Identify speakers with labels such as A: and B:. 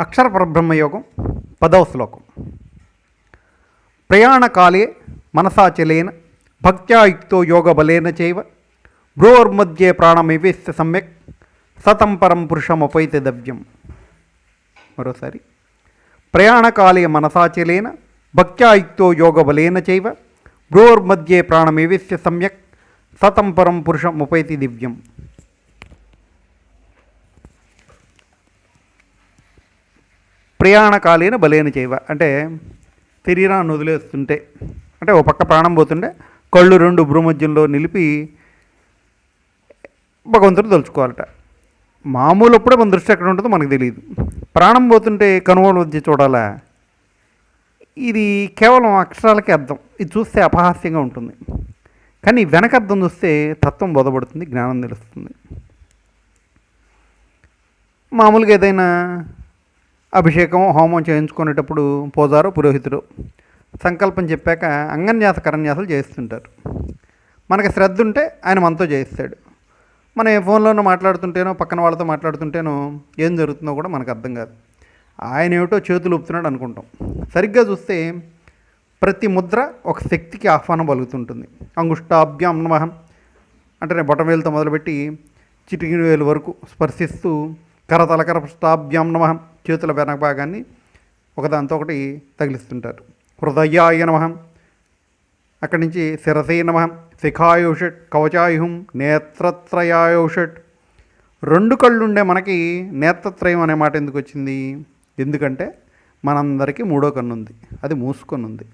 A: అక్షర పరబ్రహ్మయోగం పదవ శ్లోకం. ప్రయాణకాలే మనసాచలేన భక్త్యాయుక్తో యోగబలేన చైవ భ్రోర్మధ్యే ప్రాణమివేస్య సమ్యక్ సతం పరం పురుషముపైతే దవ్యం. మరోసారి. ప్రయాణకాలే మనసాచలేన భక్త్యాయుక్తో యోగబలేన చైవ భ్రోర్మధ్యే ప్రాణమివేస్య సమ్యక్ సతం పరం పురుషముపైతి దివ్యం. ప్రయాణకాలీన బలేన చేయవ అంటే శరీరాన్ని వదిలేస్తుంటే అంటే ఒక పక్క ప్రాణం పోతుంటే కళ్ళు రెండు భ్రూమధ్యంలో నిలిపి భగవంతుడు తలుచుకోవాలట. మామూలు అప్పుడే మన దృష్టి ఎక్కడ ఉంటుందో మనకు తెలియదు. ప్రాణం పోతుంటే కనుగోలు వచ్చి చూడాలా? ఇది కేవలం అక్షరాలకే అర్థం. ఇది చూస్తే అపహాస్యంగా ఉంటుంది. కానీ వెనక అర్థం చూస్తే తత్వం బోధపడుతుంది జ్ఞానం తెలుస్తుంది. మామూలుగా ఏదైనా అభిషేకం హోమం చేయించుకునేటప్పుడు పోజారు పురోహితుడు. సంకల్పం చెప్పాక అంగన్యాస కరన్యాసాలు చేస్తుంటారు మనకి శ్రద్ధ ఉంటే ఆయన మనతో చేయిస్తాడు. మనం ఏ ఫోన్లోనో మాట్లాడుతుంటేనో పక్కన వాళ్ళతో మాట్లాడుతుంటేనో ఏం జరుగుతుందో కూడా మనకు అర్థం కాదు. ఆయన ఏమిటో చేతులు ఊపుతున్నాడు అనుకుంటాం. సరిగ్గా చూస్తే ప్రతి ముద్ర ఒక శక్తికి ఆహ్వానం పలుకుతుంటుంది. అంగుష్టాభ్యాం నమః అంటే నేను బొటవేలుతో మొదలుపెట్టి చిటికిన వేలు వరకు స్పర్శిస్తూ కరతలకర పృష్టాభ్యాం నమహం చేతుల వెనక భాగాన్ని ఒకదాంతో ఒకటి తగిలిస్తుంటారు. హృదయాయ నమ. అక్కడి నుంచి శిరసే నమ. శిఖాయుషట్ కవచాయుహం. నేత్రత్రయాయుషట్. రెండు కళ్ళు ఉండే మనకి నేత్రత్రయం అనే మాట ఎందుకు వచ్చింది? ఎందుకంటే మనందరికీ మూడో కన్ను ఉంది అది మూసుకొని ఉంది